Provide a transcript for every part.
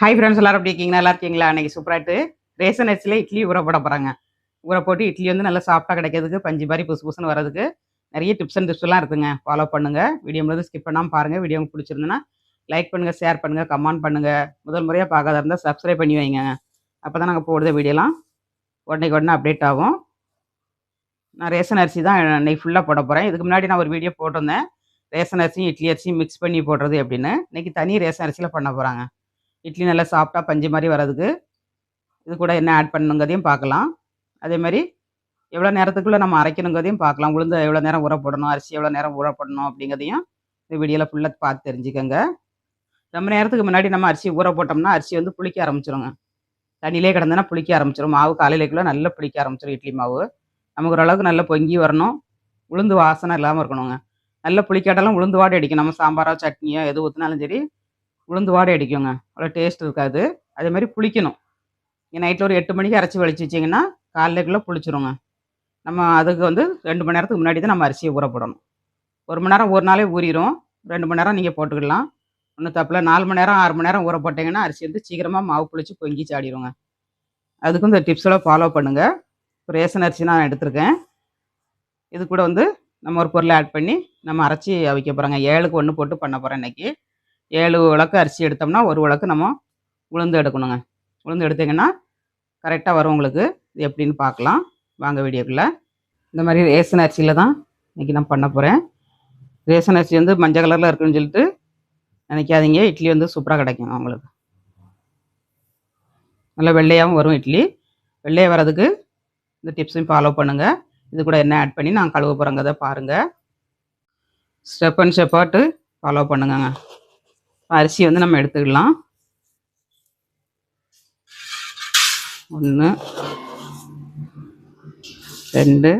Hi friends எல்லாரும் எப்படி இருக்கீங்க? நல்லா இருக்கீங்களா? அன்றைக்கி சூப்பராகிட்டு ரேஷன் அரிசியில் இட்லி ஊற போட போகிறாங்க ஊற போட்டு இட்லி வந்து நல்லா சாஃப்டாக கிடைக்கிறதுக்கு பஞ்சு மாதிரி புதுசு புசுன்னு வரதுக்கு நிறைய டிப்ஸ் அண்ட் டிப்ஸ்லாம் இருக்குங்க. ஃபாலோ பண்ணுங்கள் வீடியோ முழுவதும் ஸ்கிப் பண்ணாமல் பாருங்கள் வீடியோ உங்களுக்கு பிடிச்சிருந்துன்னா லைக் பண்ணுங்கள் ஷேர் பண்ணுங்கள் கமெண்ட் பண்ணுங்கள் முதல் முறையாக பார்க்காத இருந்தால் சப்ஸ்கிரைப் பண்ணி வைங்க. அப்போ தான் நாங்கள் போடுற வீடியோலாம் உடனே உடனே அப்டேட் ஆகும். நான் ரேஷன் அரிசி தான் இன்னைக்கு ஃபுல்லாக போட போகிறேன் இதுக்கு முன்னாடி நான் ஒரு வீடியோ போட்டிருந்தேன். ரேஷன் அரிசியும் இட்லி அரிசியும் மிக்ஸ் பண்ணி போடுறது அப்படின்னு. இன்னைக்கு தனி ரேஷன் அரிசியில் பண்ண போகிறாங்க இட்லி நல்லா சாஃப்டாக பஞ்சு மாதிரி வர்றதுக்கு இது கூட என்ன ஆட் பண்ணுங்கிறதையும் பார்க்கலாம். அதே மாதிரி எவ்வளோ நேரத்துக்குள்ளே நம்ம அரைக்கணுங்கிறதையும் பார்க்கலாம். உளுந்து எவ்வளோ நேரம் ஊற போடணும் அரிசி எவ்வளோ நேரம் ஊற போடணும் அப்படிங்கிறதையும் இந்த வீடியோவில் ஃபுல்லாக பார்த்து தெரிஞ்சுக்கோங்க. ரொம்ப நேரத்துக்கு முன்னாடி நம்ம அரிசி ஊற போட்டோம்னா அரிசி வந்து புளிக்க ஆரம்பிச்சிருங்க. தண்ணியிலே கிடந்தனா புளிக்க ஆரம்பிச்சிடும் மாவு காலையிலேக்குள்ளே நல்லா புளிக்க ஆரம்பிச்சிடும் இட்லி மாவு. நமக்கு ஓரளவுக்கு நல்லா பொங்கி வரணும். உளுந்து வாசனை இல்லாமல் இருக்கணுங்க. நல்லா புளிக்காட்டாலும் உளுந்து வாடி அடிக்கும் நம்ம சாம்பாரோ சட்னியோ எது ஊற்றினாலும் சரி உளுந்து வாடை அடிக்குங்க. அவ்வளோ டேஸ்ட் இருக்காது. அதே மாதிரி புளிக்கணும். நீங்கள் நைட்டில் ஒரு எட்டு மணிக்கு அரைச்சி வலிச்சு வச்சிங்கன்னா காலைக்குள்ளே புளிச்சிருங்க. நம்ம அதுக்கு வந்து ரெண்டு மணி நேரத்துக்கு முன்னாடி தான் நம்ம அரிசியை ஊற போடணும். ஒரு மணி நேரம் ஒரு நாளே ஊறிடும் ரெண்டு மணி நேரம் நீங்கள் போட்டுக்கலாம் ஒன்றும் தப்பில் நாலு மணி நேரம் ஆறு மணி நேரம் ஊற போட்டிங்கன்னா அரிசி வந்து சீக்கிரமாக மாவு புளிச்சு பொங்கி சாடிடுங்க அதுக்கும் இந்த டிப்ஸெல்லாம் ஃபாலோ பண்ணுங்கள் இப்போ ரேஷன் அரிசி நான் எடுத்திருக்கேன். இது கூட வந்து நம்ம ஒரு பொருளை ஆட் பண்ணி நம்ம அரைச்சி அவிக்க போகிறோங்க ஏழுக்கு ஒன்று போட்டு பண்ண போகிறேன் இன்னைக்கு. ஏழு விளக்கு அரிசி எடுத்தோம்னா ஒரு விளக்கு நம்ம உளுந்து எடுக்கணுங்க. உளுந்து எடுத்தீங்கன்னா கரெக்டாக வரும் உங்களுக்கு. இது எப்படின்னு பார்க்கலாம். வாங்க வீடியோக்குள்ளே. இந்த மாதிரி ரேஷன் அரிசியில் தான் இன்றைக்கி நான் பண்ண போகிறேன் ரேஷன் அரிசி வந்து மஞ்சள் கலரில் இருக்குன்னு சொல்லிட்டு நினைக்காதீங்க. இட்லி வந்து சூப்பராக கிடைக்கும் உங்களுக்கு. நல்லா வெள்ளையாகவும் வரும் இட்லி. வெள்ளையாக வர்றதுக்கு இந்த டிப்ஸையும் ஃபாலோ பண்ணுங்கள் இது கூட என்ன ஆட் பண்ணி நான் கழுவ போகிறேங்கிறத பாருங்கள் ஸ்டெப் அண்ட் ஸ்டெப்பாட்டு ஃபாலோ பண்ணுங்கங்க. அரிசி வந்து நம்ம எடுத்துக்கலாம். ஒன்று ரெண்டு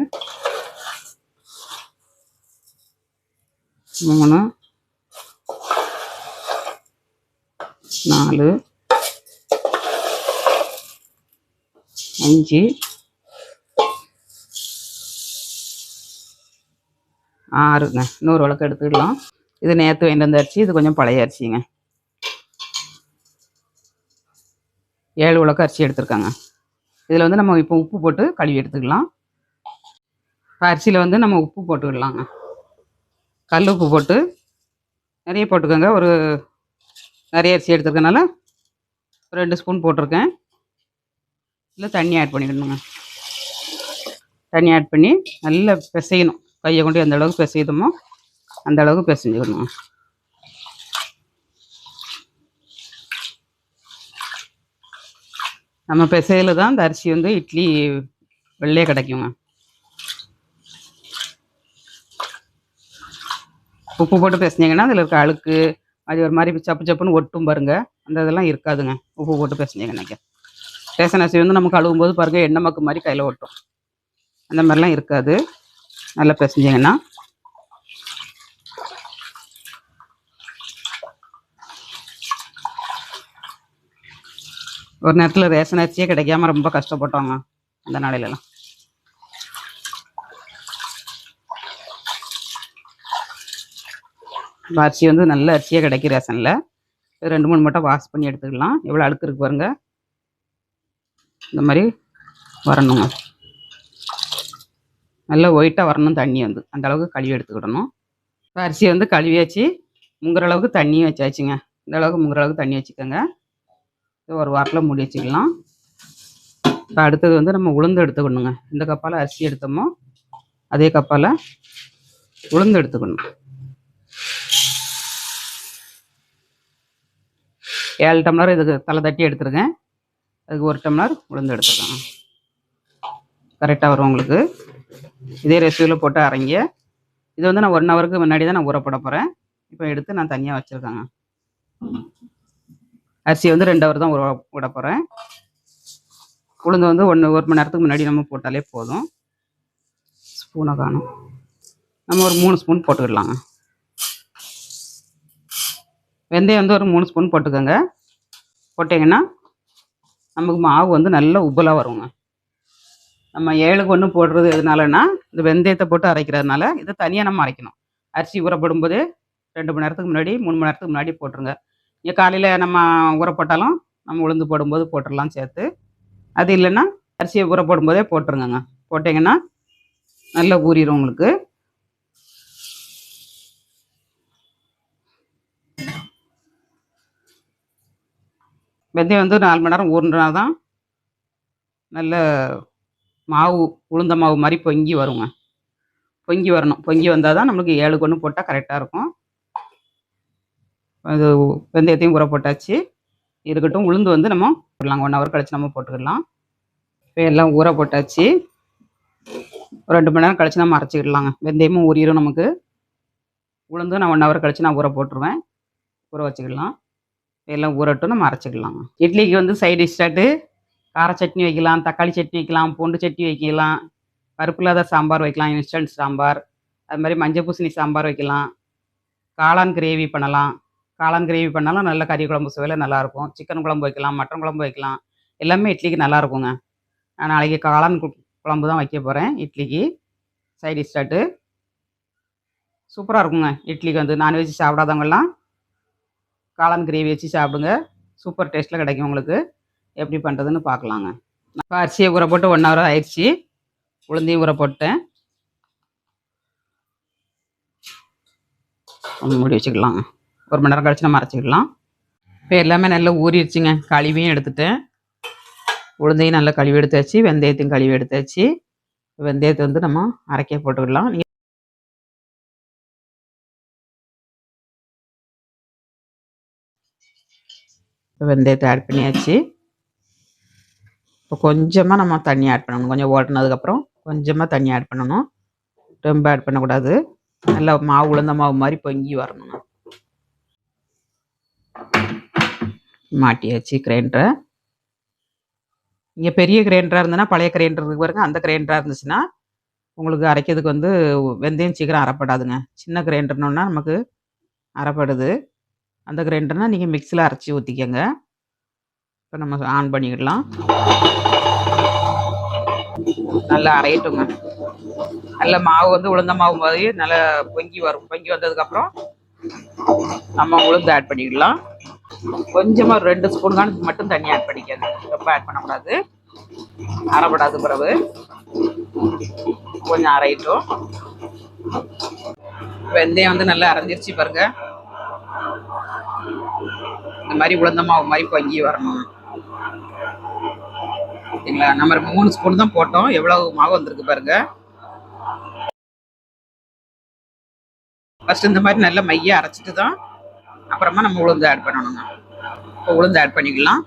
மூணு நாலு அஞ்சு ஆறுங்க. இன்னொரு விளக்கு எடுத்துக்கலாம். இது நேற்று வாங்கிட்டு வந்த அரிசி இது கொஞ்சம் பழைய அரிசிங்க. ஏழு உலக்க அரிசி எடுத்திருக்காங்க. இதில் வந்து நம்ம இப்போ உப்பு போட்டு கழுவி எடுத்துக்கலாம். இப்போ அரிசியில் வந்து நம்ம உப்பு போட்டுக்கலாங்க. கல் உப்பு போட்டு நிறைய போட்டுக்கோங்க. ஒரு நிறைய அரிசி எடுத்துருக்கனால ஒரு ரெண்டு ஸ்பூன் போட்டிருக்கேன். இல்லை தண்ணி ஆட் பண்ணிக்கணுங்க தண்ணி ஆட் பண்ணி நல்லா பிசையணும். கையை கொண்டு எந்த அளவுக்கு பிசையுதமோ அந்த அளவுக்கு பிசைஞ்சுக்கணும் நம்ம பிசையில தான் இந்த அரிசி வந்து இட்லி வெள்ளையே கிடைக்குங்க. உப்பு போட்டு பிசைஞ்சிங்கன்னா அதில் இருக்க அழுக்கு அது ஒரு மாதிரி சப்பு சப்புன்னு ஒட்டும் பாருங்க. அந்த இதெல்லாம் இருக்காதுங்க. உப்பு போட்டு பிசைஞ்சிங்கன்னாக்க ரேசன் அரிசி வந்து நம்ம கழுவும் போது பாருங்க எண்ணெய் மக்கு மாதிரி கையில் ஒட்டும். அந்த மாதிரிலாம் இருக்காது. நல்லா பிசைஞ்சிங்கன்னா ஒரு நேரத்தில் ரேஷன் அரிசியே கிடைக்காம ரொம்ப கஷ்டப்பட்டோங்க அந்த நாளையிலலாம். அரிசி வந்து நல்ல அரிசியாக கிடைக்கும் ரேஷனில். ரெண்டு மூணு மட்டும் வாஷ் பண்ணி எடுத்துக்கலாம். எவ்வளோ அழுக்கு இருக்கு பாருங்க. இந்த மாதிரி வரணுங்க. நல்லா ஒயிட்டாக வரணும் தண்ணி வந்து. அந்த அளவுக்கு கழுவி எடுத்துக்கிடணும். இப்போ அரிசியை வந்து கழுவியாச்சு. முங்குற அளவுக்கு தண்ணியும் வச்சாச்சுங்க. இந்த அளவுக்கு முங்குற அளவுக்கு தண்ணி வச்சுக்கோங்க. ஒரு வாரத்தில் மூடி வச்சுக்கலாம். இப்போ அடுத்தது வந்து நம்ம உளுந்து எடுத்துக்கணுங்க. இந்த கப்பால் அரிசி எடுத்தோமோ அதே கப்பால் உளுந்து எடுத்துக்கணும். ஏழு டம்ளர் இதுக்கு தலை தட்டி எடுத்துருக்கேன் அதுக்கு ஒரு டம்ளர் உளுந்து எடுத்துக்கோங்க கரெக்டாக வரும் உங்களுக்கு. இதே ரெசிபியில் போட்டு அரைங்க. இது வந்து நான் ஒன் ஹவருக்கு முன்னாடி தான் நான் ஊறப்பட போகிறேன் இப்போ எடுத்து நான் தனியாக வச்சுருக்கேங்க. அரிசி வந்து ரெண்டு ஹவர் தான் ஊற விட போகிறேன் உளுந்து வந்து ஒன்று ஒரு மணி நேரத்துக்கு முன்னாடி நம்ம போட்டாலே போதும். ஸ்பூனை காணும். நம்ம ஒரு மூணு ஸ்பூன் போட்டுக்கிடலாங்க வெந்தயம் வந்து ஒரு மூணு ஸ்பூன் போட்டுக்கோங்க. போட்டிங்கன்னா நமக்கு மாவு வந்து நல்ல உப்பலாக வருங்க. நம்ம ஏழுக்கு ஒன்று போடுறது எதனாலன்னா இந்த வெந்தயத்தை போட்டு அரைக்கிறதுனால இதை தனியாக நம்ம அரைக்கணும். அரிசி ஊறப்படும் போது ரெண்டு மணி நேரத்துக்கு முன்னாடி மூணு மணி நேரத்துக்கு முன்னாடி போட்டுருங்க. காலையில் நம்ம ஊற போட்டாலும் நம்ம உளுந்து போடும்போது போட்டுடலாம் சேர்த்து. அது இல்லைன்னா அரிசியை ஊற போடும்போதே போட்டுருங்கங்க. போட்டிங்கன்னா நல்லா ஊறிடும் உங்களுக்கு. வெந்தயம் வந்து நாலு மணி நேரம் ஊறினா தான் நல்ல மாவு உளுந்த மாவு மாதிரி பொங்கி வருங்க. பொங்கி வரணும். பொங்கி வந்தால் தான் நம்மளுக்கு ஏழு கொன்று போட்டால் கரெக்டாக இருக்கும். அது வெந்தயத்தையும் ஊற போட்டாச்சு. இருக்கட்டும் உளுந்து வந்து நம்ம போடலாம் ஒன் ஹவர் கழிச்சு நம்ம போட்டுக்கிடலாம். இப்போ எல்லாம் ஊற போட்டாச்சு. ஒரு ரெண்டு மணி நேரம் கழிச்சு நம்ம அரைச்சிக்கிடலாங்க. வெந்தயமும் ஊறிடும் நமக்கு. உளுந்து நான் ஒன் ஹவர் கழிச்சு நான் ஊற போட்டுருவேன். ஊற வச்சுக்கலாம் எல்லாம் ஊறட்டும் நம்ம அரைச்சிக்கலாம் இட்லிக்கு வந்து சைடு டிஷ்ஷாட்டு கார சட்னி வைக்கலாம் தக்காளி சட்னி வைக்கலாம் பூண்டு சட்னி வைக்கலாம் பருப்பு இல்லாத சாம்பார் வைக்கலாம் இன்ஸ்டன்ட் சாம்பார். அது மாதிரி மஞ்சள் பூசணி சாம்பார் வைக்கலாம். காளான் கிரேவி பண்ணலாம். காளான் கிரேவி பண்ணாலும் நல்ல கறி குழம்பு சுவையில் நல்லாயிருக்கும். சிக்கன் குழம்பு வைக்கலாம் மட்டன் குழம்பு வைக்கலாம். எல்லாமே இட்லிக்கு நல்லா இருக்குங்க நான் நாளைக்கு காளான் குழம்பு தான் வைக்க போகிறேன் இட்லிக்கு சைடு ஸ்டார்ட்டு சூப்பராக இருக்குங்க இட்லிக்கு வந்து. நான்வெஜ் சாப்பிடாதவங்கெல்லாம் காளான் கிரேவி வச்சு சாப்பிடுங்க. சூப்பர் டேஸ்ட்டில் கிடைக்கும் உங்களுக்கு. எப்படி பண்ணுறதுன்னு பார்க்கலாங்க. இப்போ அரிசியை ஊற போட்டு ஒன் ஹவர் ஆயிடுச்சு. உளுந்தையும் ஊற போட்டேன். மூடி வச்சுக்கலாங்க. ஒரு மணி நேரம் கழிச்சு நம்ம அரைச்சிக்கலாம். இப்போ எல்லாமே நல்லா ஊறிடுச்சுங்க. கழுவியும் எடுத்துட்டேன் உளுந்தையும் நல்லா கழுவி எடுத்தாச்சு வெந்தயத்தையும் கழுவி எடுத்தாச்சு வெந்தயத்தை வந்து நம்ம அரைக்க போட்டுக்கலாம். நீங்கள் வெந்தயத்தை ஆட் பண்ணியாச்சு. இப்போ கொஞ்சமாக நம்ம தண்ணி ஆட் பண்ணணும். கொஞ்சம் ஓட்டினதுக்கப்புறம் கொஞ்சமாக தண்ணி ஆட் பண்ணணும். ரொம்ப ஆட் பண்ணக்கூடாது. நல்லா மாவு உளுந்த மாவு மாதிரி பொங்கி வரணும் மாட்டியாச்சு கிரைண்டரை. இங்கே பெரிய கிரைண்டராக இருந்ததுன்னா பழைய கிரைண்டர் இருக்கு பாருங்க அந்த கிரைண்டராக இருந்துச்சுன்னா உங்களுக்கு அரைக்கிறதுக்கு வந்து வெந்தயம் சீக்கிரம் அரைப்படாதுங்க. சின்ன கிரைண்டர்னோன்னா நமக்கு அரைப்படுது. அந்த கிரைண்டர்னால் நீங்கள் மிக்ஸியில் அரைச்சி ஊற்றிக்கங்க இப்போ நம்ம ஆன் பண்ணிக்கிடலாம். நல்லா அரையட்டுங்க. நல்ல மாவு வந்து உளுந்த மாவு மாதிரி நல்லா பொங்கி வரும். பொங்கி வந்ததுக்கப்புறம் நம்ம உளுந்து ஆட் பண்ணிக்கலாம் கொஞ்சமாக ஒரு ரெண்டு ஸ்பூன் கணக்கு மட்டும் தண்ணி ஆட் பண்ணிக்காது ரொம்ப ஆட் பண்ணக்கூடாது. அரைப்படாது பிறகு கொஞ்சம் அரையிட்டோம். வெந்தயம் வந்து நல்லா அரைஞ்சிருச்சு பாருங்க. இந்த மாதிரி உளுந்த மாவு மாதிரி பொங்கி வரணும். சரிங்களா? நம்ம மூணு ஸ்பூன் தான் போட்டோம். எவ்வளவு மாவு வந்திருக்கு பாருங்க. ஃபஸ்ட் இந்த மாதிரி நல்லா மைய அரைச்சிட்டு தான் அப்புறமா நம்ம உளுந்து ஆட் பண்ணணுங்க. இப்போ உளுந்து ஆட் பண்ணிக்கலாம்.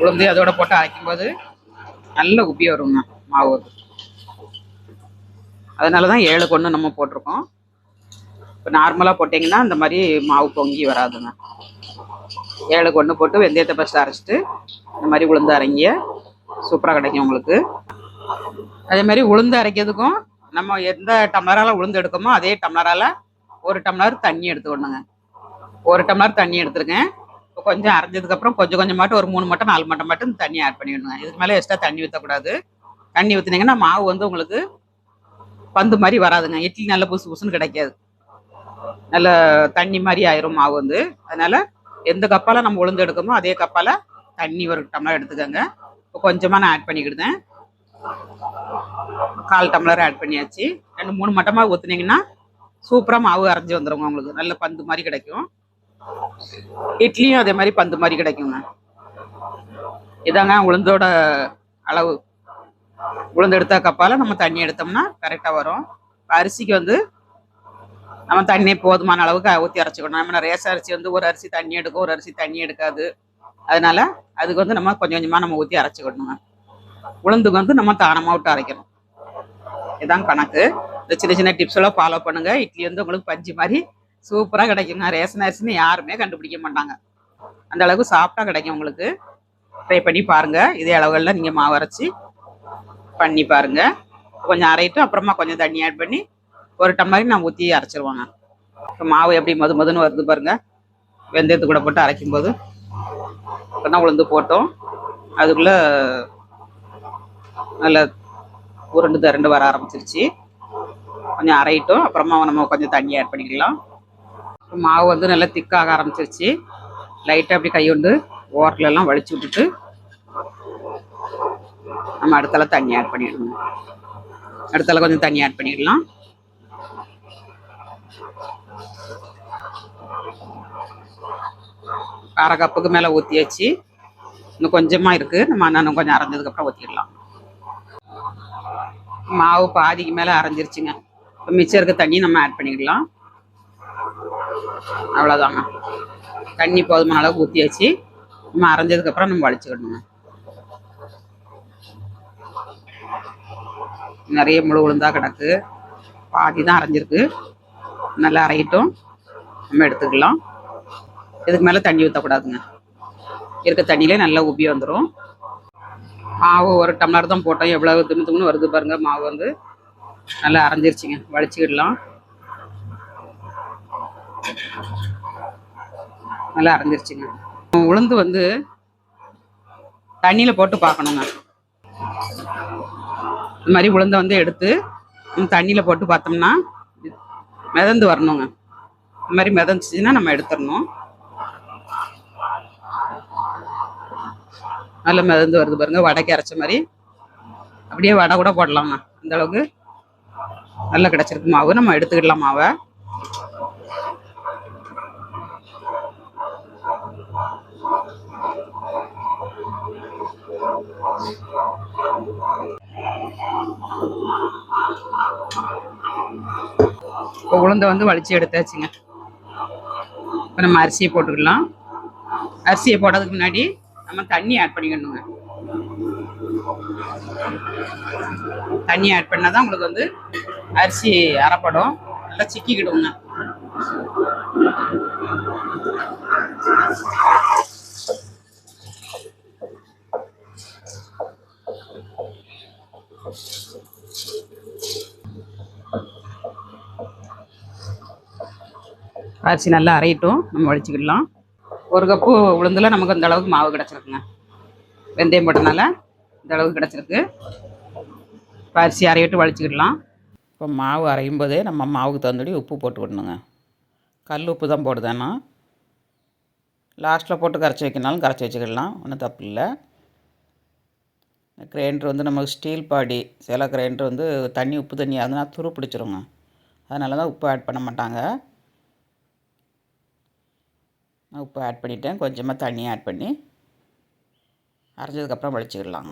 உளுந்து அதோட போட்டு அரைக்கும் போது நல்ல உப்பி வருங்க மாவு. அதனால தான் ஏழு கொண்டு நம்ம போட்டிருக்கோம். இப்போ நார்மலாக போட்டிங்கன்னா இந்த மாதிரி மாவு பொங்கி வராதுங்க. ஏழு கொண்டு போட்டு வெந்தயத்தை ஃபஸ்ட்டு அரைச்சிட்டு இந்த மாதிரி உளுந்து அரைங்க. சூப்பராக கிடைக்கும் உங்களுக்கு. அதே மாதிரி உளுந்து அரைக்கிறதுக்கும் நம்ம எந்த டம்ளரால் உளுந்து எடுக்கோமோ அதே டம்ளரால் ஒரு டம்ளர் தண்ணி எடுத்துக்கணுங்க. ஒரு டம்ளர் தண்ணி எடுத்துருக்கேன். இப்போ கொஞ்சம் அரைஞ்சதுக்கப்புறம் கொஞ்சம் கொஞ்சமாட்டும் ஒரு மூணு மட்டம் நாலு மட்டம் மட்டும் தண்ணி ஆட் பண்ணிவிடுங்க இதுக்கு மேலே எக்ஸ்ட்ரா தண்ணி ஊற்றக்கூடாது தண்ணி ஊற்றினீங்கன்னா மாவு வந்து உங்களுக்கு பந்து மாதிரி வராதுங்க. இட்லி நல்ல புசு புசுன்னு கிடைக்காது. நல்ல தண்ணி மாதிரி ஆயிரும் மாவு வந்து. அதனால எந்த கப்பால் நம்ம உளுந்து எடுக்கமோ அதே கப்பால் தண்ணி ஒரு டம்ளர் எடுத்துக்கோங்க. இப்போ கொஞ்சமாக நான் ஆட் பண்ணிக்கிடுதேன். கால் டம்ளர் ஆட் பண்ணியாச்சு. ரெண்டு மூணு மட்டமாக ஊற்றுனீங்கன்னா சூப்பராக மாவு அரைஞ்சி வந்துடுங்க உங்களுக்கு. நல்ல பந்து மாதிரி கிடைக்கும். இட்லியும் அதே மாதிரி பந்து மாதிரி கிடைக்குங்க. இதாங்க உளுந்தோட அளவு. உளுந்து எடுத்த கப்பால நம்ம தண்ணி எடுத்தோம்னா கரெக்டாக வரும். அரிசிக்கு வந்து நம்ம தண்ணி போதுமான அளவுக்கு ஊற்றி அரைச்சிக்கணும். நம்ம நிறைய அரிசி வந்து ஒரு அரிசி தண்ணி எடுக்கும் ஒரு அரிசி தண்ணி எடுக்காது. அதனால அதுக்கு வந்து நம்ம கொஞ்சம் கொஞ்சமாக நம்ம ஊற்றி அரைச்சிக்கணுங்க. உளுந்துக்கு வந்து நம்ம தானமாக விட்டு அரைக்கணும். இதுதான் கணக்கு. இந்த சின்ன சின்ன டிப்ஸ் எல்லாம் ஃபாலோ பண்ணுங்க. இட்லி வந்து உங்களுக்கு பஞ்சு மாதிரி சூப்பராக கிடைக்குங்க ரேஷன் அரிசின்னு யாருமே கண்டுபிடிக்க மாட்டாங்க. அந்த அளவுக்கு சாப்பிட்டா கிடைக்கும் உங்களுக்கு. ட்ரை பண்ணி பாருங்க. இதே அளவுகளில் நீங்கள் மாவு அரைச்சி பண்ணி பாருங்க. கொஞ்சம் அரைட்டு அப்புறமா கொஞ்சம் தண்ணி ஆட் பண்ணி ஒரு டம்ளர் நான் ஊற்றி அரைச்சிருவாங்க. இப்போ மாவு எப்படி மது மதுன்னு வருது பாருங்க. வெந்தயத்து கூட போட்டு அரைக்கும் போது இப்போ தான் உளுந்து போட்டோம். அதுக்குள்ளே நல்ல உருண்டு திரண்டு வர ஆரம்பிச்சிருச்சு. கொஞ்சம் அரையிட்டோம். அப்புறமா நம்ம கொஞ்சம் தண்ணி ஆட் பண்ணிக்கலாம். மாவு வந்து நல்லா திக்காக ஆரம்பிச்சிருச்சு. லைட்டாக அப்படி கையொண்டு ஓரலெல்லாம் வலிச்சு விட்டுட்டு நம்ம அடுத்தால தண்ணி ஆட் பண்ணிடணும். அடுத்தால கொஞ்சம் தண்ணி ஆட் பண்ணிடலாம். அரை கப்புக்கு மேலே ஊற்றியாச்சு இன்னும் கொஞ்சமாக இருக்குது நம்ம இன்னும் கொஞ்சம் அரைஞ்சதுக்கப்புறம் ஊற்றிடலாம் மாவு பாதிக்கு மேலே அரைஞ்சிருச்சுங்க. இப்போ மிச்சம் இருக்க தண்ணி நம்ம ஆட் பண்ணிக்கலாம் அவ்வளோதாங்க தண்ணி போதுமான அளவுக்கு ஊற்றியாச்சு நம்ம அரைஞ்சதுக்கப்புறம் நம்ம வலிச்சுக்கணுங்க. நிறைய முழு உளுந்தா கிடக்கு. பாதி தான் அரைஞ்சிருக்கு. நல்லா அரையிட்டும். நம்ம எடுத்துக்கலாம். இதுக்கு மேலே தண்ணி ஊற்றக்கூடாதுங்க இருக்க தண்ணியிலே நல்லா உப்பி வந்துடும் மாவு ஒரு டம்ளர் தான் போட்டோம். எவ்வளவு தின்னு தின்னு வருது பாருங்க மாவு வந்து. நல்லா அரைஞ்சிருச்சுங்க. வலிச்சுக்கிடலாம். நல்லா அரைஞ்சிருச்சுங்க உளுந்து வந்து தண்ணியில் போட்டு பார்க்கணுங்க. இந்த மாதிரி உளுந்தை வந்து எடுத்து தண்ணியில் போட்டு பார்த்தோம்னா மிதந்து வரணுங்க. இந்த மாதிரி மிதந்துச்சுன்னா நம்ம எடுத்துடணும். நல்லா மிதந்து வருது பாருங்க. வடைக்கு அரைச்ச மாதிரி. அப்படியே வடை கூட போடலாங்க. இந்த அளவுக்கு நல்லா கிடச்சிருக்கு மாவு. நம்ம எடுத்துக்கிடலாம் மாவை. இப்போ உளுந்தை வந்து வலிச்சு எடுத்தாச்சுங்க. இப்போ நம்ம அரிசியை போட்டுக்கலாம். அரிசியை போடுறதுக்கு முன்னாடி நம்ம தண்ணி ஆட் பண்ணிக்கணுங்க. தண்ணி ஆட் பண்ணால் தான் உங்களுக்கு வந்து அரிசி அரைப்படும். நல்லா சிக்கிக்கிடுங்க. அரிசி நல்லா அரையட்டும். நம்ம வலிச்சுக்கிடலாம் ஒரு கப்பு உளுந்தில் நமக்கு இந்த அளவுக்கு மாவு கிடச்சிருக்குங்க. வெந்தயம் போட்டனால இந்த அளவுக்கு கிடச்சிருக்கு. இப்போ அரிசி அரையிட்டு வலிச்சுக்கிடலாம் இப்போ மாவு அரையும் போதே நம்ம மாவுக்கு தகுந்தபடி உப்பு போட்டு விடணுங்க. கல் உப்பு தான் போடுதேன்னா லாஸ்ட்டில் போட்டு கரைச்சி வைக்கனாலும் கரைச்சி வச்சுக்கிடலாம். ஒன்றும் தப்பு இல்லை. கிரைண்டர் வந்து நமக்கு ஸ்டீல் பாடி சில கிரைண்டர் வந்து தண்ணி உப்பு தண்ணி ஆகுதுன்னா துரு பிடிச்சிருங்க. அதனால தான் உப்பு ஆட் பண்ண மாட்டாங்க. நான் உப்பு ஆட் பண்ணிட்டேன். கொஞ்சமாக தண்ணி ஆட் பண்ணி அரைஞ்சதுக்கப்புறம் வலிச்சுக்கிடலாம்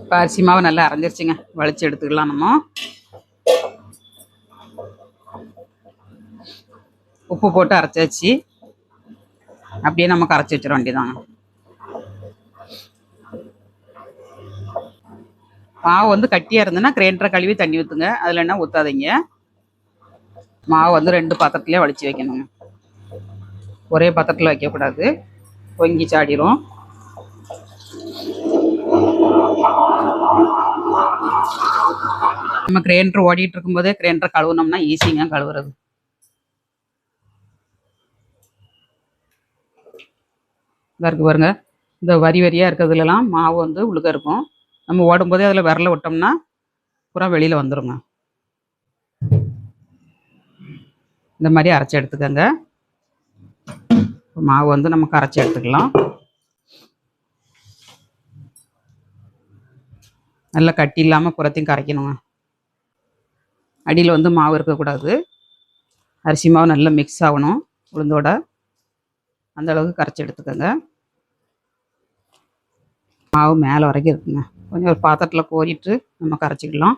இப்போ அரிசி மாவு நல்லா அரைஞ்சிருச்சுங்க. வலிச்சு எடுத்துக்கலாம் நம்ம. உப்பு போட்டு அரைச்சாச்சு. அப்படியே நம்ம கரைச்சி வச்சிட வேண்டியதாங்க மாவு வந்து கட்டியாக இருந்ததுன்னா கிரைண்டரை கழுவி தண்ணி ஊற்றுங்க அதில் என்ன ஊற்றாதீங்க மாவு வந்து ரெண்டு பாத்திரத்துலேயே வலிச்சு வைக்கணுங்க. ஒரே பாத்திரத்தில் வைக்கக்கூடாது. பொங்கி சாடிரும். நம்ம கிரைண்டர் ஓடிட்டு இருக்கும்போதே கிரைண்டர் கழுவுனோம்னா ஈஸிங்க கழுவுறது. இதாக இருக்கு பாருங்க. இந்த வரி வரியாக இருக்கிறதுலலாம் மாவு வந்து உழுக இருக்கும். நம்ம ஓடும்போதே அதில் விரல விட்டோம்னா பூரா வெளியில் வந்துருங்க. இந்த மாதிரி அரைச்சி எடுத்துக்கோங்க. மாவு வந்து நம்ம கரைச்சி எடுத்துக்கலாம். நல்லா கட்டி இல்லாமல் புறத்தையும் கரைக்கணுங்க. அடியில் வந்து மாவு இருக்கக்கூடாது. அரிசி மாவு நல்லா மிக்ஸ் ஆகணும். உளுந்தோட அந்த அளவுக்கு கரைச்சி எடுத்துக்கோங்க. மாவு மேலே வரைக்கும் இருக்குங்க. கொஞ்சம் ஒரு பாத்திரத்தில் கோரிட்டு நம்ம கரைச்சிக்கலாம்.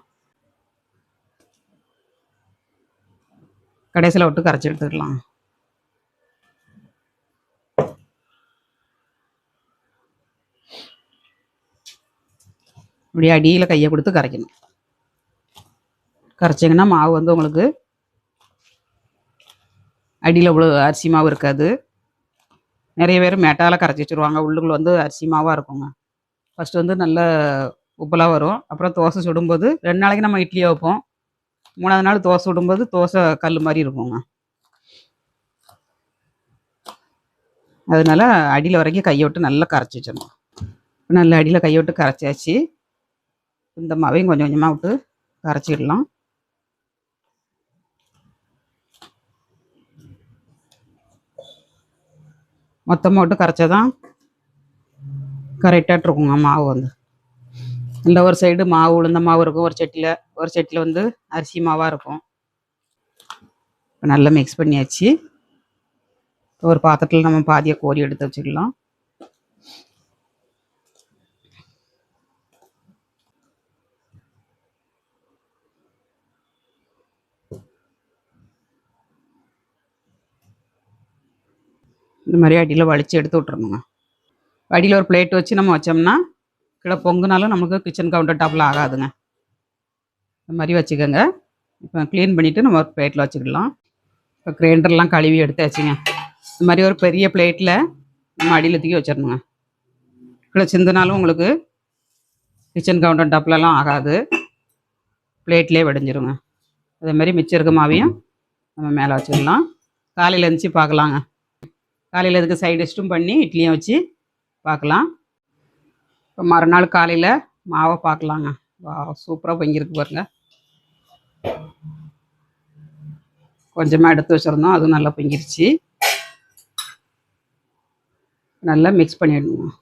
கடைசியில் விட்டு கரைச்சி எடுத்துக்கலாம். இப்படி அடியில் கையை கொடுத்து கரைக்கணும். கரைச்சிங்கன்னா மாவு வந்து உங்களுக்கு அடியில் இவ்வளோ அரிசி மாவு இருக்காது. நிறைய பேர் மேட்டால் கரைச்சி வச்சுருவாங்க. உள்ளுக்குள்ள வந்து அரிசி மாவாக இருக்குங்க. ஃபஸ்ட்டு வந்து நல்ல உப்பெல்லாம் வரும். அப்புறம் தோசை சுடும்போது ரெண்டு நாளைக்கு நம்ம இட்லியை வைப்போம். மூணாவது நாள் தோசை சுடும்போது தோசை கல் மாதிரி இருக்குங்க. அதனால அடியில் வரைக்கும் கையை விட்டு நல்லா கரைச்சி வச்சிடணும். நல்ல அடியில் கையை விட்டு கரைச்சாச்சு. இந்த மாவையும் கொஞ்சம் கொஞ்சமாக விட்டு கரைச்சிடலாம். மொத்தமாக விட்டு கரைச்சா தான் கரெக்டாக இருக்குங்க மாவு வந்து. இந்த ஒரு சைடு மாவு உளுந்த மாவு இருக்கும் ஒரு சட்டியில் ஒரு சட்டியில் வந்து அரிசி மாவாக இருக்கும். இப்போ நல்லா மிக்ஸ் பண்ணியாச்சு. ஒரு பாத்திரத்தில் நம்ம பாதியை கோரி எடுத்து வச்சுக்கலாம். இந்த மாதிரி அடியில் வலிச்சு எடுத்து விட்றணுங்க அடியில் ஒரு பிளேட் வச்சு நம்ம வச்சோம்னா கீழே பொங்குனாலும் நமக்கு கிச்சன் கவுண்டர் டாப்பில் ஆகாதுங்க. இந்த மாதிரி வச்சுக்கோங்க. இப்போ க்ளீன் பண்ணிவிட்டு நம்ம ஒரு பிளேட்டில் வச்சுக்கலாம் இப்போ கிரைண்டர்லாம் கழுவி எடுத்தாச்சுங்க. இந்த மாதிரி ஒரு பெரிய பிளேட்டில் நம்ம அடியில் தூக்கி வச்சிடணுங்க. கீழே சிந்தினாலும் உங்களுக்கு கிச்சன் கவுண்டர் டாப்லலாம் ஆகாது. பிளேட்லேயே வடிஞ்சிருங்க. அதே மாதிரி மிச்சம் இருக்க மாவையும் நம்ம மேலே வச்சிடலாம் காலையில் எழுந்துச்சி பார்க்கலாங்க. காலையில் இதுக்கு சைடு டிஷ்டும் பண்ணி இட்லியும் வச்சு பார்க்கலாம். இப்போ மறுநாள் காலையில் மாவை பார்க்கலாங்க. வா சூப்பராக பொங்கியிருக்கு பாருங்க. கொஞ்சமாக எடுத்து வச்சுருந்தோம். அதுவும் நல்லா பொங்கிருச்சு. நல்லா மிக்ஸ் பண்ணிடணும்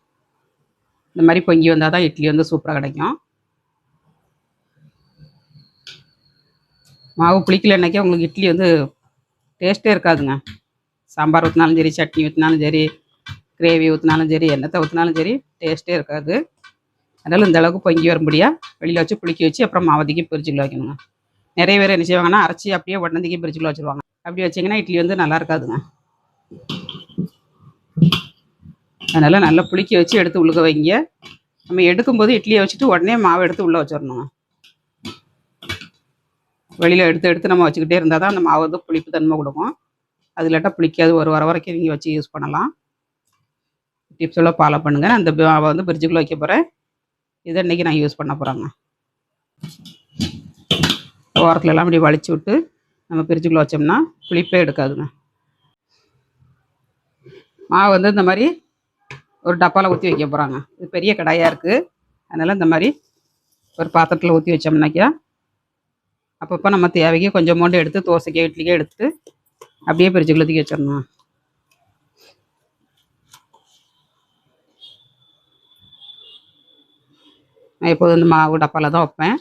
இந்த மாதிரி பொங்கி வந்தால் தான் இட்லி வந்து சூப்பராக கிடைக்கும். மாவு புளிக்கலன்னாக்கே உங்களுக்கு இட்லி வந்து டேஸ்ட்டே இருக்காதுங்க. சாம்பார் ஊற்றினாலும் சரி சட்னி ஊற்றினாலும் சரி கிரேவி ஊற்றினாலும் சரி என்னத்தை ஊற்றினாலும் சரி டேஸ்ட்டே இருக்காது. அதனால் இந்த அளவுக்கு பொங்கி வரும்படியாக வெளியில் வச்சு புளிக்க வச்சு அப்புறம் மாவதிக்கு பிரிச்சுக்குள்ள வைக்கணுங்க. நிறைய பேர் என்ன செய்வாங்கன்னா அரைச்சி அப்படியே உடனடிக்கு பிரிச்சுக்குள்ள வச்சுருவாங்க. அப்படி வச்சிங்கன்னா இட்லி வந்து நல்லா இருக்காதுங்க. அதனால் நல்லா புளிக்க வச்சு எடுத்து உழுக வைங்க. நம்ம எடுக்கும்போது இட்லியை வச்சுட்டு உடனே மாவை எடுத்து உள்ளே வச்சிடணுங்க. வெளியில் எடுத்து எடுத்து நம்ம வச்சுக்கிட்டே இருந்தால் தான் அந்த மாவு வந்து புளிப்பு தன்மை கொடுக்கும். அது இல்லாட்டா புளிக்காது ஒரு வர வரைக்கும் நீங்கள் வச்சு யூஸ் பண்ணலாம். டிப்ஸ் எல்லாம் ஃபாலோ பண்ணுங்கள் அந்த மாவை வந்து பிரிட்ஜுக்குள்ளே வைக்க போகிறேன் இதை இன்றைக்கி நான் யூஸ் பண்ண போகிறேங்க ஓரத்துலலாம் எல்லாம் இப்படி வலிச்சு விட்டு நம்ம பிரிட்ஜுக்குள்ளே வச்சோம்னா புளிப்பே எடுக்காதுங்க. மாவு வந்து இந்த மாதிரி ஒரு டப்பாவில் ஊற்றி வைக்க போகிறாங்க இது பெரிய கடாயாக இருக்குது அதனால் இந்த மாதிரி ஒரு பாத்திரத்தில் ஊற்றி வச்சோம்னாக்கா அப்பப்போ நம்ம தேவைக்கு கொஞ்சமோண்டு எடுத்து தோசைக்கோ இட்லிக்கோ எடுத்து அப்படியே பிரிட்ஜுக்குள்ள தூக்கி வச்சிடணும் நான் எப்போதும் இந்த மாவு டப்பாவில் தான் வைப்பேன்.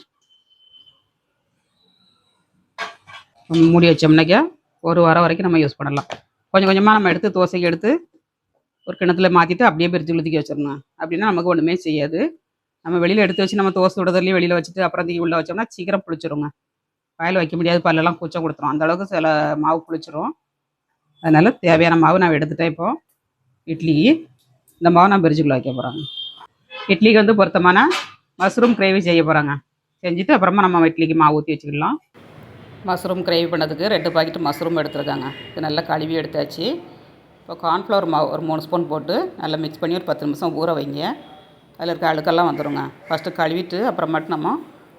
மூடி வச்சோம்னாக்கா ஒரு வாரம் வரைக்கும் நம்ம யூஸ் பண்ணலாம். கொஞ்சம் கொஞ்சமாக நம்ம எடுத்து தோசைக்கு எடுத்து ஒரு கிணத்துல மாற்றிட்டு அப்படியே பிரிட்ஜுக்குள்ள தூக்கி வச்சிடணும். அப்படின்னா நமக்கு ஒன்றுமே செய்யாது. நம்ம வெளியில் எடுத்து வச்சு நம்ம தோசை விடுறதுலேயே வெளியில் வச்சுட்டு அப்புறம் தூக்கி உள்ளே வச்சோம்னா சீக்கிரம் புளிச்சிருங்க. வாயில் வைக்க முடியாது பல்லெல்லாம் கூச்சம் கொடுத்துரும். அந்தளவுக்கு சில மாவு புளிச்சிரும். அதனால் தேவையான மாவு நான் எடுத்துட்டேன் இப்போது இட்லி இந்த மாவு நான் பிரிட்ஜுக்குள்ள வைக்க போகிறேன் இட்லிக்கு வந்து பொருத்தமான மஷ்ரூம் கிரேவி செய்ய போகிறாங்க செஞ்சுட்டு அப்புறமா நம்ம இட்லிக்கு மாவு ஊற்றி வச்சுக்கலாம். மஷ்ரூம் கிரேவி பண்ணதுக்கு ரெண்டு பாக்கெட் மஷ்ரூம் எடுத்துருக்காங்க. இது நல்லா கழுவி எடுத்தாச்சு. இப்போ கார்ன்ஃப்ளவர் மாவு ஒரு மூணு ஸ்பூன் போட்டு நல்லா மிக்ஸ் பண்ணி ஒரு பத்து நிமிஷம் ஊற வைங்க. அதில் இருக்க அழுக்கெல்லாம் வந்துடுங்க ஃபஸ்ட்டு கழுவிட்டு அப்புறமேட்டு நம்ம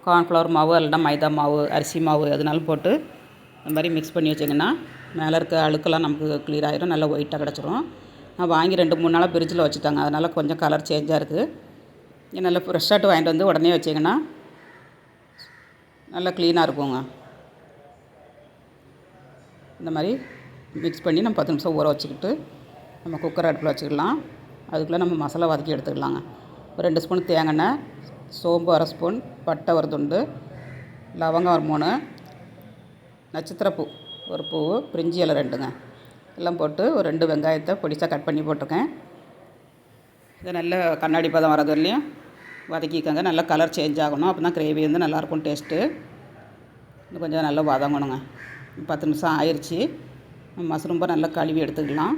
கார்ன்ஃப்ளவர் மாவு இல்லைன்னா மைதா மாவு அரிசி மாவு எதுனாலும் போட்டு இந்த மாதிரி மிக்ஸ் பண்ணி வச்சிங்கன்னா மேலே இருக்க அழுக்கெல்லாம் நமக்கு க்ளியர் ஆகிரும் நல்லா ஒயிட்டாக கிடச்சிரும். நான் வாங்கி ரெண்டு மூணு நாளாக ஃப்ரிட்ஜில் வச்சுட்டாங்க. அதனால் கொஞ்சம் கலர் சேஞ்சாக இருக்குது நல்லா ஃப்ரெஷ்ஷாட்டு வாங்கிட்டு வந்து உடனே வச்சிங்கன்னா நல்லா க்ளீனாக இருக்குங்க. இந்த மாதிரி மிக்ஸ் பண்ணி நம்ம பத்து நிமிஷம் ஊற வச்சுக்கிட்டு நம்ம குக்கர் அடுப்பில் வச்சுக்கலாம். அதுக்குள்ளே நம்ம மசாலா வதக்கி எடுத்துக்கலாங்க. ஒரு ரெண்டு ஸ்பூன் தேங்காய் சோம்பு அரை ஸ்பூன் பட்டை ஒரு துண்டு லவங்கம் ஒரு மூணு நட்சத்திரப்பூ ஒரு பூ பிரிஞ்சி இலை ரெண்டுங்க. எல்லாம் போட்டு ஒரு ரெண்டு வெங்காயத்தை பொடிசாக கட் பண்ணி போட்டிருக்கேன். இது நல்ல கண்ணாடி பதம் வரது வரலையும் வதக்கிக்கோங்க. நல்லா கலர் சேஞ்ச் ஆகணும். அப்போ தான் கிரேவி வந்து நல்லாயிருக்கும் டேஸ்ட்டு இன்னும் கொஞ்சம் நல்லா வதங்கணுங்க. பத்து நிமிஷம் ஆயிடுச்சு மஸ்ரூம்பை நல்லா கழுவி எடுத்துக்கலாம்.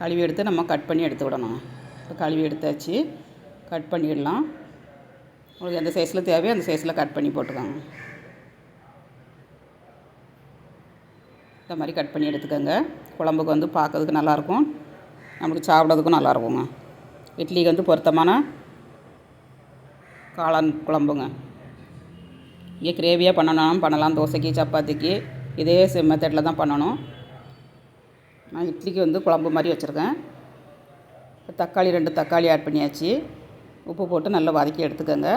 கழுவி எடுத்து நம்ம கட் பண்ணி எடுத்து விடணும். இப்போ கழுவி எடுத்தாச்சு. கட் பண்ணிடலாம். உங்களுக்கு எந்த சைஸில் தேவையோ அந்த சைஸில் கட் பண்ணி போட்டுக்கோங்க. இந்த மாதிரி கட் பண்ணி எடுத்துக்கோங்க. குழம்புக்கு வந்து பார்க்கறதுக்கு நல்லாயிருக்கும். நமக்கு சாப்பிட்றதுக்கும் நல்லாயிருக்குங்க. இட்லிக்கு வந்து பொருத்தமான காளான் குழம்புங்க. இங்கே கிரேவியாக பண்ணணும் பண்ணலாம். தோசைக்கு சப்பாத்திக்கு. இதே மெத்தடில் தான் பண்ணணும். நான் இட்லிக்கு வந்து குழம்பு மாதிரி வச்சுருக்கேன். தக்காளி ரெண்டு தக்காளி ஆட் பண்ணியாச்சு. உப்பு போட்டு நல்லா வதக்கி எடுத்துக்கோங்க.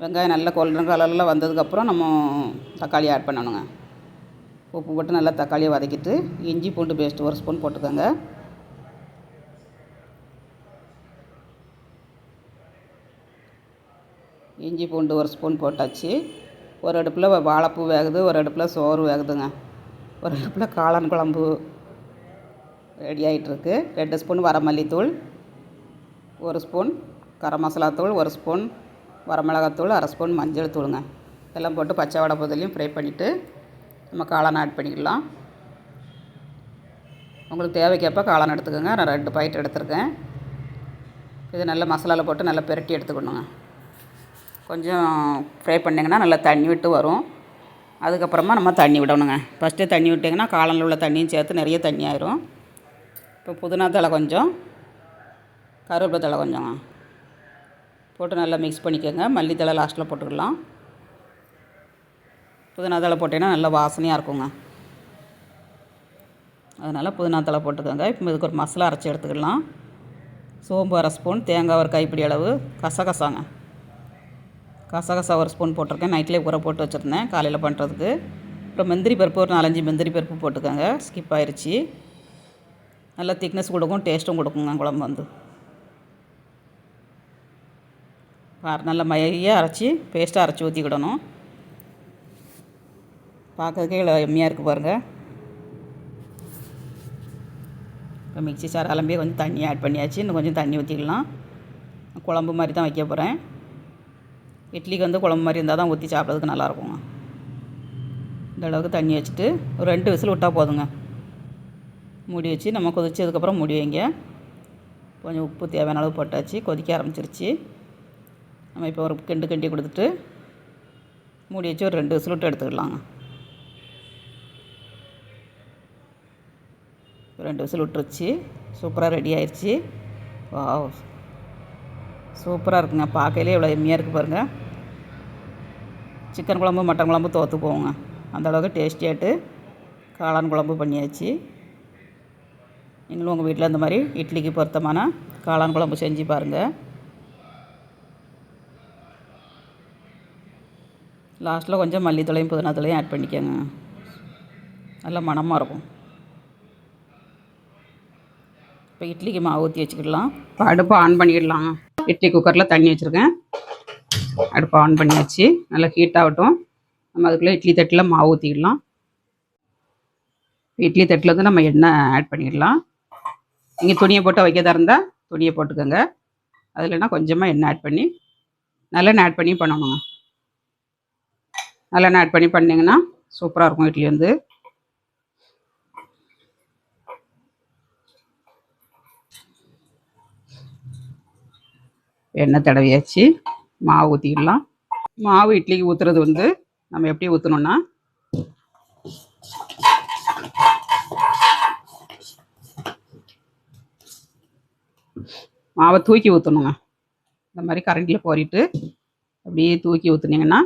வெங்காயம் நல்லா கோல்டன் கலரில் வந்ததுக்கப்புறம் நம்ம தக்காளி ஆட் பண்ணணுங்க. உப்பு போட்டு நல்லா தக்காளியை வதக்கிட்டு இஞ்சி பூண்டு பேஸ்ட்டு ஒரு ஸ்பூன் போட்டுக்கோங்க. இஞ்சி பூண்டு ஒரு ஸ்பூன் போட்டாச்சு. ஒரு அடுப்பில் வாழைப்பூ வேகுது ஒரு அடுப்பில் சோறு வேகுதுங்க. ஒரு அடுப்பில் காளான் குழம்பு ரெடி ஆகிட்டுருக்கு ரெண்டு ஸ்பூன் வரமல்லித்தூள் ஒரு ஸ்பூன் கரம் மசாலா தூள் ஒரு ஸ்பூன் வரமிளகாத்தூள் அரை ஸ்பூன் மஞ்சள் தூளுங்க. எல்லாம் போட்டு பச்சை வடை புதலையும் ஃப்ரை பண்ணிவிட்டு நம்ம காளான் ஆட் பண்ணிக்கலாம். உங்களுக்கு தேவைக்கேற்ப காளான் எடுத்துக்கோங்க. நான் ரெண்டு பாக்கெட் எடுத்துருக்கேன். இது நல்லா மசாலாவில் போட்டு நல்லா பிரட்டி எடுத்துக்கணுங்க. கொஞ்சம் ஃப்ரை பண்ணிங்கன்னா நல்லா தண்ணி விட்டு வரும். அதுக்கப்புறமா நம்ம தண்ணி விடணுங்க. ஃபஸ்ட்டு தண்ணி விட்டிங்கன்னா காளானில் உள்ள தண்ணியும் சேர்த்து நிறைய தண்ணி ஆயிரும். இப்போ புதினா தழை கொஞ்சம் கருவேப்பிலை தழை கொஞ்சம் போட்டு நல்லா மிக்ஸ் பண்ணிக்கோங்க. மல்லித்தழை லாஸ்ட்டில் போட்டுக்கலாம். புதினா தழை போட்டிங்கன்னா நல்லா வாசனையாக இருக்குங்க. அதனால் புதினா தழை போட்டுக்கோங்க. இப்போ இதுக்கு ஒரு மசாலா அரைச்சி எடுத்துக்கலாம். சோம்பு அரை ஸ்பூன் தேங்காய் ஒரு கைப்பிடி அளவு கசகசாங்க. கசகசா ஒரு ஸ்பூன் போட்டிருக்கேன். நைட்லேயே ஊற போட்டு வச்சுருந்தேன். காலையில் பண்ணுறதுக்கு. அப்புறம் முந்திரி பருப்பு ஒரு நாலஞ்சு மெந்திரி பருப்பு போட்டுக்கோங்க. ஸ்கிப் ஆயிடுச்சு நல்லா திக்னஸ் கொடுக்கும் டேஸ்ட்டும் கொடுக்குங்க குழம்பு வந்து. நல்லா மையாக அரைச்சி பேஸ்ட்டாக அரைச்சி ஊற்றிக்கிடணும் பார்க்கறதுக்கே இவ்வளோ எம்மியாக இருக்குது பாருங்கள் இப்போ மிக்ஸி சார் அலம்பி கொஞ்சம் தண்ணி ஆட் பண்ணியாச்சு. இன்னும் கொஞ்சம் தண்ணி ஊற்றிக்கலாம் குழம்பு மாதிரி தான் வைக்க போகிறேன் இட்லிக்கு வந்து குழம்பு மாதிரி இருந்தால் தான் ஊற்றி சாப்பிட்றதுக்கு நல்லாயிருக்குங்க இந்த அளவுக்கு தண்ணி வச்சுட்டு ஒரு ரெண்டு விசில் விட்டால் போதுங்க. மூடி வச்சு நம்ம கொதிச்சதுக்கப்புறம் மூடி வைங்க. கொஞ்சம் உப்பு தேவையான அளவு போட்டாச்சு கொதிக்க ஆரம்பிச்சிருச்சு. நம்ம இப்போ ஒரு கிண்டு கிண்டி கொடுத்துட்டு மூடி வச்சு ஒரு ரெண்டு விசில் விட்டு எடுத்துக்கலாங்க. ரெண்டு விசில் விட்டுருச்சு. சூப்பராக ரெடி ஆயிடுச்சு வா சூப்பராக இருக்குங்க. பார்க்கையிலே இவ்வளோ எம்மியாக இருக்குது பாருங்கள் சிக்கன் குழம்பு மட்டன் குழம்பு தோற்று போவோங்க அந்த அளவுக்கு காளான் குழம்பு பண்ணியாச்சு. நீங்களும் உங்கள் வீட்டில் இந்த மாதிரி இட்லிக்கு பொருத்தமான காளான் குழம்பு செஞ்சு பாருங்கள் லாஸ்ட்டில் கொஞ்சம் மல்லித்தூளையும் புதினாத்தலையும் ஆட் பண்ணிக்கோங்க. நல்லா மணமாக இருக்கும். இப்போ இட்லிக்கு மாவு ஊற்றி வச்சுக்கிடலாம். அடுப்பு ஆன் பண்ணிடலாம். இட்லி குக்கரில் தண்ணி வச்சுருக்கேன். அடுப்பை ஆன் பண்ணியாச்சு. நல்லா ஹீட் ஆகட்டும். நம்ம அதுக்குள்ளே இட்லி தட்டில் மாவு ஊற்றிடலாம் இட்லி தட்டில் வந்து நம்ம எண்ணெய் ஆட் பண்ணிடலாம். நீங்கள் துணியை போட்டு வைக்கிறதா இருந்தால் துணியை போட்டுக்கோங்க. அதில்னா கொஞ்சமாக எண்ணெய் ஆட் பண்ணி நல்லெண்ணெய் ஆட் பண்ணி பண்ணணுங்க. நல்லெண்ணெய் ஆட் பண்ணி பண்ணிங்கன்னா சூப்பராக இருக்கும் இட்லி வந்து. எண்ணெய் தடவியாச்சு. மாவு ஊற்றிக்கலாம் மாவு இட்லிக்கு ஊற்றுறது வந்து நம்ம எப்படி ஊற்றணுன்னா மாவை தூக்கி ஊற்றணுங்க இந்த மாதிரி கரண்டியில் போரிட்டு அப்படியே தூக்கி ஊற்றுனீங்கன்னா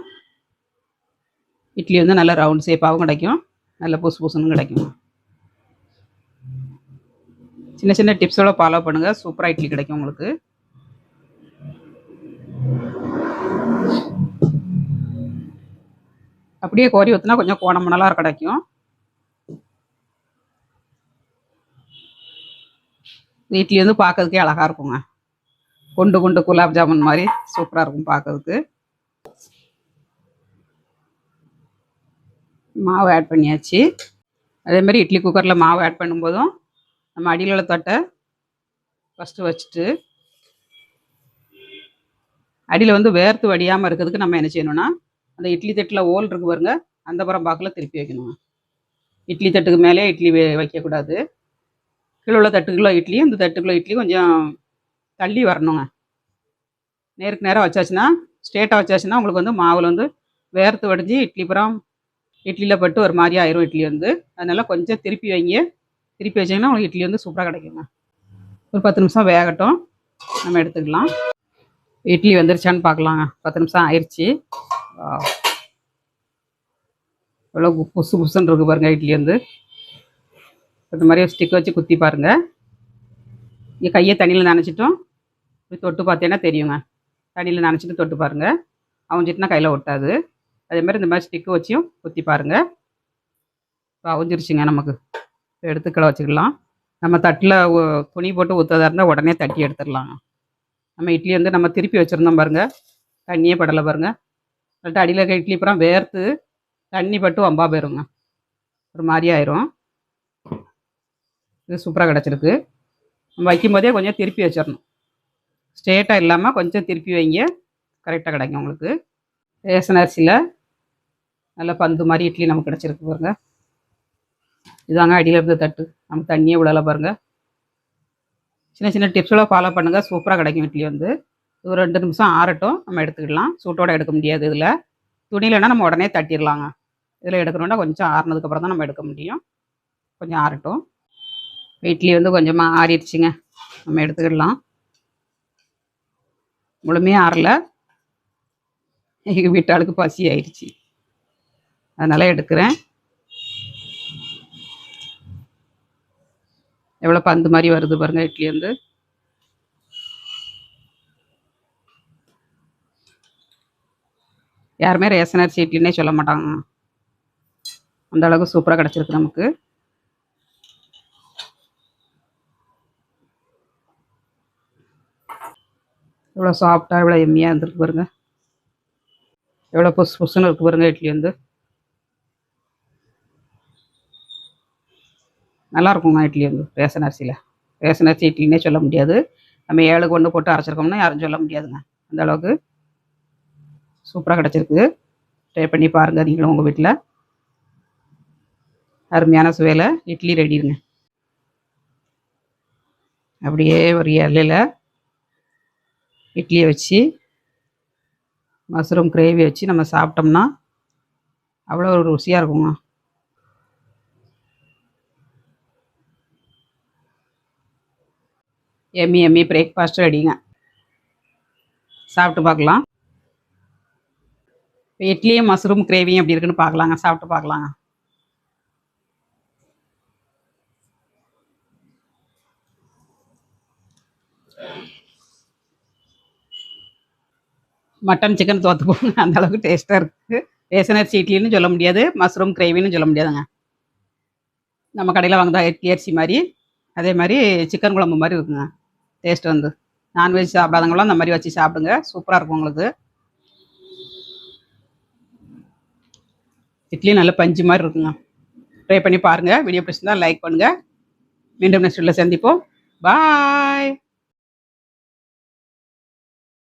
இட்லி வந்து நல்ல ரவுண்ட் ஷேப்பாகவும் கிடைக்கும். நல்ல புசு புசுன்னு கிடைக்கும். சின்ன சின்ன டிப்ஸோடு ஃபாலோ பண்ணுங்கள் சூப்பராக இட்லி கிடைக்கும் உங்களுக்கு. அப்படியே கோரி ஊற்றினா கொஞ்சம் கோணமணலாக கிடைக்கும். இந்த இட்லி வந்து பார்க்கறதுக்கே அழகாக இருக்குங்க. குண்டு குண்டு குலாப் ஜாமுன் மாதிரி சூப்பராக இருக்கும் பார்க்கறதுக்கு மாவு ஆட் பண்ணியாச்சு. அதே மாதிரி இட்லி குக்கரில் மாவு ஆட் பண்ணும்போதும் நம்ம அடியில் உள்ள ஃபஸ்ட்டு வச்சுட்டு அடியில் வந்து வேர்த்து வடியாமல் இருக்கிறதுக்கு நம்ம என்ன செய்யணும்னா அந்த இட்லி தட்டில் ஓல் இருக்கு பாருங்க அந்த புறம் பாக்கில் திருப்பி வைக்கணும் இட்லி தட்டுக்கு மேலே இட்லி வே- வைக்கக்கூடாது. கீழே உள்ள தட்டுக்குள்ள இட்லி அந்த தட்டுக்குள்ள இட்லி கொஞ்சம் தள்ளி வரணுங்க. நேருக்கு நேராக வச்சாச்சுன்னா ஸ்ட்ரேட்டாக வச்சாச்சுன்னா உங்களுக்கு வந்து மாவில் வந்து வேர்த்து வடிஞ்சு இட்லி புறம் இட்லியில் பட்டு ஒரு மாதிரி ஆயிரும் இட்லி வந்து. அதனால் கொஞ்சம் திருப்பி வைங்க. திருப்பி வச்சிங்கன்னா உங்களுக்கு இட்லி வந்து சூப்பராக கிடைக்குங்க. ஒரு பத்து நிமிஷம் வேகட்டும். நம்ம எடுத்துக்கலாம். இட்லி வந்துருச்சான்னு பார்க்கலாங்க. பத்து நிமிஷம் ஆயிடுச்சு எவ்வளோ புசு புசுன்னு இருக்கு பாருங்க இட்லி வந்து. அது மாதிரி ஸ்டிக் வச்சு குத்தி பாருங்க. இங்கே கையை தண்ணியில் நினச்சிட்டோம். இப்படி தொட்டு பார்த்தீங்கன்னா தெரியுங்க. தண்ணியில் நினச்சிட்டு தொட்டு பாருங்க. அவஞ்சிட்டுனா கையில் ஒட்டாது. அதே மாதிரி இந்த மாதிரி ஸ்டிக்கு வச்சும் குத்தி பாருங்க. இப்போ நமக்கு. இப்போ வச்சுக்கலாம். நம்ம தட்டில் துணி போட்டு ஊற்றதா இருந்தால் உடனே தட்டி எடுத்துடலாங்க. நம்ம இட்லி வந்து நம்ம திருப்பி வச்சுருந்தோம் பாருங்கள் தண்ணியே படலை பாருங்க. இல்லாட்டி அடியில் இருக்க இட்லி அப்புறம் வேர்த்து தண்ணி பட்டு வம்பா போயிருங்க. ஒரு மாதிரி ஆயிரும். இது சூப்பராக கிடச்சிருக்கு. நம்ம வைக்கும் போதே கொஞ்சம் திருப்பி வச்சிடணும் ஸ்ட்ரேட்டாக இல்லாமல் கொஞ்சம் திருப்பி வைங்க. கரெக்டாக கிடைக்கும் உங்களுக்கு. ரேஷன் அரிசியில் நல்ல பந்து மாதிரி இட்லி நமக்கு கிடச்சிருக்கு பாருங்கள் இதாங்க அடியில் இருந்த தட்டு. நம்ம தண்ணியே விடலை பாருங்கள் சின்ன சின்ன டிப்ஸோட ஃபாலோ பண்ணுங்கள் சூப்பராக கிடைக்கும் இட்லி வந்து. ஒரு ரெண்டு நிமிஷம் ஆறட்டும். நம்ம எடுத்துக்கிடலாம் சூட்டோட எடுக்க முடியாது இதில். துணியிலனா நம்ம உடனே தட்டிடலாங்க. இதில் எடுக்கணுன்னா கொஞ்சம் ஆறுனதுக்கப்புறம் தான் நம்ம எடுக்க முடியும். கொஞ்சம் ஆறட்டும். இட்லி வந்து கொஞ்சமாக ஆறிடுச்சுங்க. நம்ம எடுத்துக்கிடலாம் முழுமையாக ஆறல. எங்கள் வீட்டாளுக்கு பசி ஆயிடுச்சு. அதனால் எடுக்கிறேன். எவ்வளோ பந்து மாதிரி வருது பாருங்க இட்லி வந்து. யாருமே ரேஷன் அரிசி இட்லின்னே சொல்ல மாட்டாங்க. அந்த அளவுக்கு சூப்பராக கிடச்சிருக்கு நமக்கு. எவ்வளோ சாஃப்டாக எவ்வளோ எம்மியாக இருந்திருக்கு பாருங்க. எவ்வளோ புஸ் புஸ்ஸுன்னு இருக்கு பாருங்க இட்லி வந்து. நல்லாயிருக்குங்க இட்லி வந்து ரேஷன் அரிசியில். ரேஷன் அரிசி இட்லினே சொல்ல முடியாது. நம்ம ஏழு ஒன்று போட்டு அரைச்சிருக்கோம்னா யாரும் சொல்ல முடியாதுங்க. அந்த அளவுக்கு சூப்பராக கிடச்சிருக்கு. ட்ரை பண்ணி பாருங்கள் நீங்களும் உங்கள் வீட்டில் அருமையான சுவையில் இட்லி ரெடிடுங்க அப்படியே ஒரு இலையில் இட்லியை வச்சு மஷ்ரூம் கிரேவி வச்சு நம்ம சாப்பிட்டோம்னா அவ்வளோ ஒரு ருசியாக இருக்குங்க. எம்மி எம்மி பிரேக்ஃபாஸ்ட் ரெடிங்க சாப்பிட்டு பார்க்கலாம். இப்போ இட்லியும் மஷ்ரூம் கிரேவியும் எப்படி இருக்குன்னு பார்க்கலாங்க. சாப்பிட்டு பார்க்கலாங்க. மட்டன் சிக்கன் தோற்று போங்க அந்த அளவுக்கு டேஸ்ட்டாக இருக்குது ரேசனரிசி இட்லின்னு சொல்ல முடியாது. மஷ்ரூம் கிரேவின்னு சொல்ல முடியாதுங்க. நம்ம கடையில் வாங்குதா இட்லி அரிசி மாதிரி அதே மாதிரி சிக்கன் குழம்பு மாதிரி இருக்குங்க. டேஸ்ட் வந்து. நான்வெஜ் சாப்பிடாதவங்களாம் அந்த மாதிரி வச்சு சாப்பிடுங்க. சூப்பராக இருக்கும் உங்களுக்கு. இட்லி நல்ல பஞ்சு மாதிரி இருக்குங்க. ட்ரை பண்ணி பாருங்கள் வீடியோ பிடிச்சிருந்தா லைக் பண்ணுங்கள் மீண்டும் நெக்ஸ்ட் சந்திப்போம். பாய்